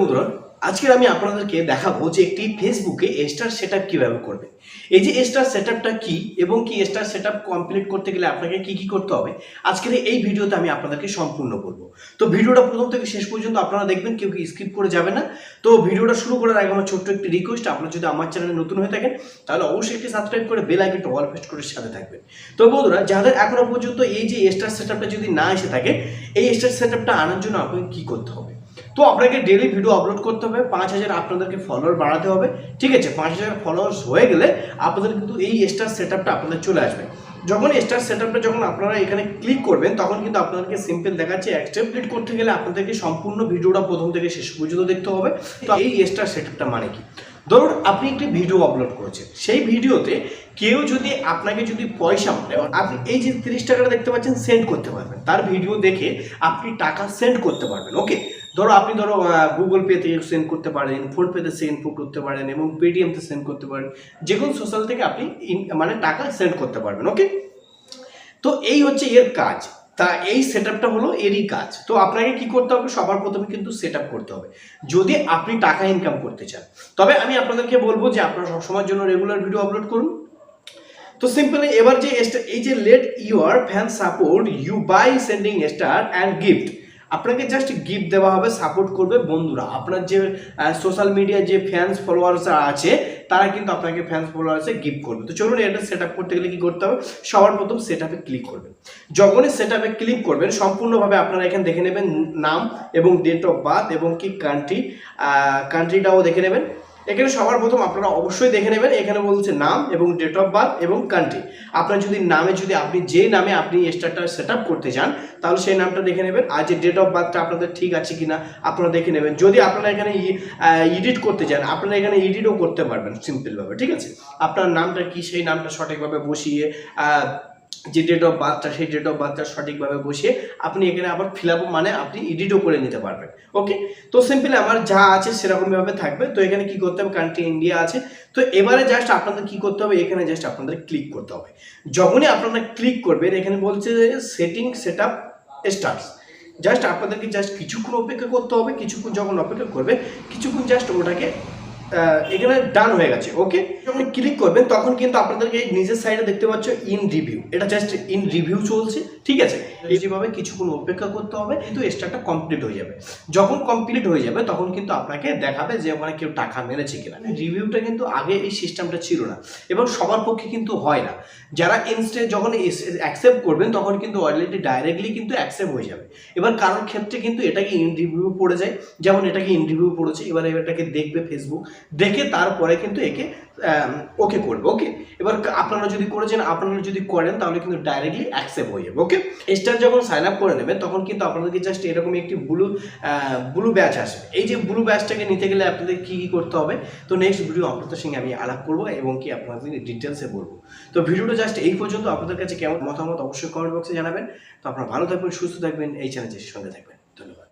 বন্ধুরা, আজকে আমি আপনাদেরকে দেখাবো যে একটি ফেসবুকে স্টার সেট কীভাবে করবে। এই যে স্টার সেট কী এবং কি স্টার সেট আপ কমপ্লিট করতে গেলে আপনাকে কি কি করতে হবে, আজকের এই ভিডিওতে আমি আপনাদেরকে সম্পূর্ণ বলব। তো ভিডিওটা প্রথম থেকে শেষ পর্যন্ত আপনারা দেখবেন, কেউ কি স্কিপ করে যাবে না। তো ভিডিওটা শুরু করার আগে আমার ছোট্ট একটি রিকোয়েস্ট আপনারা যদি আমার চ্যানেলে নতুন হয়ে থাকেন, তাহলে অবশ্যই একটি সাবস্ক্রাইব করে বেল আইকনটা অল পেস্ট করে সাথে থাকবেন। তো বন্ধুরা, যাদের এখনও পর্যন্ত এই যে স্টার সেট যদি না এসে থাকে, এই স্টার সেট আনার জন্য আপনাকে কি করতে হবে? তো আপনাকে ডেলি ভিডিও আপলোড করতে হবে, পাঁচ হাজার আপনাদেরকে ফলোয়ার বাড়াতে হবে। ঠিক আছে, পাঁচ হাজার ফলোয়ার্স হয়ে গেলে আপনাদের কিন্তু এই স্টার সেট আপটা আপনাদের চলে আসবে। যখন স্টার সেট আপটা যখন আপনারা এখানে ক্লিক করবেন, তখন কিন্তু আপনাদেরকে সিম্পল দেখাচ্ছে অ্যাকসেপ্ট করতে গেলে আপনাদেরকে সম্পূর্ণ ভিডিওটা প্রথম থেকে শেষ পর্যন্ত দেখতে হবে। তো এই স্টার সেট আপটা মানে কি? ধরুন আপনি একটি ভিডিও আপলোড করেছেন, সেই ভিডিওতে কেউ যদি আপনাকে যদি পয়সা মানে আপনি এই যে তিরিশ টাকাটা দেখতে পাচ্ছেন সেন্ড করতে পারবেন। তার ভিডিও দেখে আপনি টাকা সেন্ড করতে পারবেন ওকে ধরো, আপনি ধরো গুগল পেতে সেন্ড করতে পারেন ফোনপেতে সেন্ড করতে পারেন এবং পেটিএমতে সেন্ড করতে পারেন, যে কোনো সোশ্যাল থেকে আপনি মানে টাকা সেন্ড করতে পারবেন ওকে তো এই হচ্ছে এর কাজ। তা এই সেট আপটা হলো এরই কাজ। তো আপনাকে কি করতে হবে? সবার প্রথমে কিন্তু সেট করতে হবে। যদি আপনি টাকা ইনকাম করতে চান। তবে আমি আপনাদেরকে বলব যে আপনারা সবসময়ের জন্য রেগুলার ভিডিও আপলোড করুন। তো সিম্পলি এবার যে এই যে let your fan support you by sending star and gift আপনাকে জাস্ট গিফট দেওয়া হবে সাপোর্ট করবে বন্ধুরা। আপনার যে সোশ্যাল মিডিয়া যে ফ্যান্স ফলোয়ার্স আছে, তারা কিন্তু আপনাকে ফ্যান্স ফলোয়ার্সে গিফট করবে। তো চলুন এটা সেট আপ করতে গেলে কি করতে হবে? সবার প্রথম সেট আপে ক্লিক করবেন। যখনই সেট আপে ক্লিক করবেন, সম্পূর্ণভাবে আপনারা এখানে দেখে নেবেন নাম এবং ডেট অফ বার্থ এবং কি কান্ট্রি কান্ট্রিটাও দেখে নেবেন। এখানে সবার প্রথম আপনারা অবশ্যই দেখে নেবেন। এখানে বলছে নাম এবং ডেট অফ বার্থ এবং কান্ট্রি আপনার যদি নামে যদি আপনি যে নামে আপনি স্টারটা সেট করতে চান তাহলে সেই নামটা দেখে নেবেন। আর যে ডেট অফ বার্থটা আপনাদের ঠিক আছে কিনা, আপনারা দেখে নেবেন। যদি আপনারা এখানে এডিট করতে চান আপনারা এখানে এডিটও করতে পারবেন সিম্পলভাবে ঠিক আছে? আপনার নামটা কি, সেই নামটা সঠিকভাবে বসিয়ে যে ডেট অফ বার্থটা সেই ডেট অফ বার্থটা সঠিকভাবে বসিয়ে আপনি এখানে আবার ফিল মানে আপনি এডিটও করে নিতে পারবেন। ওকে তো সিম্পলি আমার যা আছে সেরকমভাবে থাকবে। তো এখানে কি করতে হবে? কান্ট্রি ইন্ডিয়া আছে। তো এবারে জাস্ট আপনাদের কি করতে হবে? এখানে জাস্ট আপনাদের ক্লিক করতে হবে। যখনই আপনারা ক্লিক করবেন, এখানে বলছে যে setting set up starts just আপনাদেরকে জাস্ট কিছুক্ষণ অপেক্ষা করতে হবে। কিছুক্ষণ যখন অপেক্ষা করবে, কিছুক্ষণ জাস্ট ওটাকে এখানে ডান হয়ে গেছে ওকে যখন ক্লিক করবেন তখন কিন্তু আপনাদেরকে এই নিচের সাইডে দেখতে পাচ্ছ ইন রিভিউ এটা জাস্ট ইন রিভিউ চলছে ঠিক আছে? এইভাবে কিছুক্ষণ অপেক্ষা করতে হবে কিন্তু স্টারটা কমপ্লিট হয়ে যাবে। যখন কমপ্লিট হয়ে যাবে তখন কিন্তু আপনাকে দেখাবে যে ওখানে কেউ টাকা মেরেছে কিনা। রিভিউটা কিন্তু আগে এই সিস্টেমটা ছিল না এবং সবার পক্ষে কিন্তু হয় না। যারা ইনস্টে যখন অ্যাকসেপ্ট করবেন তখন কিন্তু অলরেডি ডাইরেক্টলি কিন্তু অ্যাকসেপ্ট হয়ে যাবে। এবার কারোর ক্ষেত্রে কিন্তু এটাকে ইন রিভিউ পড়ে যায়। যেমন এটাকে ইন রিভিউ পড়েছে এবার এটাকে দেখবে ফেসবুক দেখে তারপরে কিন্তু একে ওকে করবে ওকে এবার আপনারা যদি করেছেন, আপনারা যদি করেন, তাহলে কিন্তু ডাইরেক্টলি অ্যাকসেপ্ট হয়ে যাবে ওকে স্টার যখন সাইন আপ করে নেবেন, তখন কিন্তু আপনাদেরকে জাস্ট এরকম একটি ব্লু ব্লু ব্যাচ আসবে। এই যে ব্লু ব্যাচটাকে নিতে গেলে আপনাদের কী কী করতে হবে? তো নেক্সট ভিডিও আপনাদের সঙ্গে আমি আলাপ করব এবং কি আপনাদের ডিটেলসে বলব। তো ভিডিওটা জাস্ট এই পর্যন্ত। আপনাদের কাছে কেমন মতামত অবশ্যই কমেন্ট বক্সে জানাবেন। তো আপনারা ভালো থাকবেন, সুস্থ থাকবেন, এই চ্যানেলের সঙ্গে থাকবেন। ধন্যবাদ।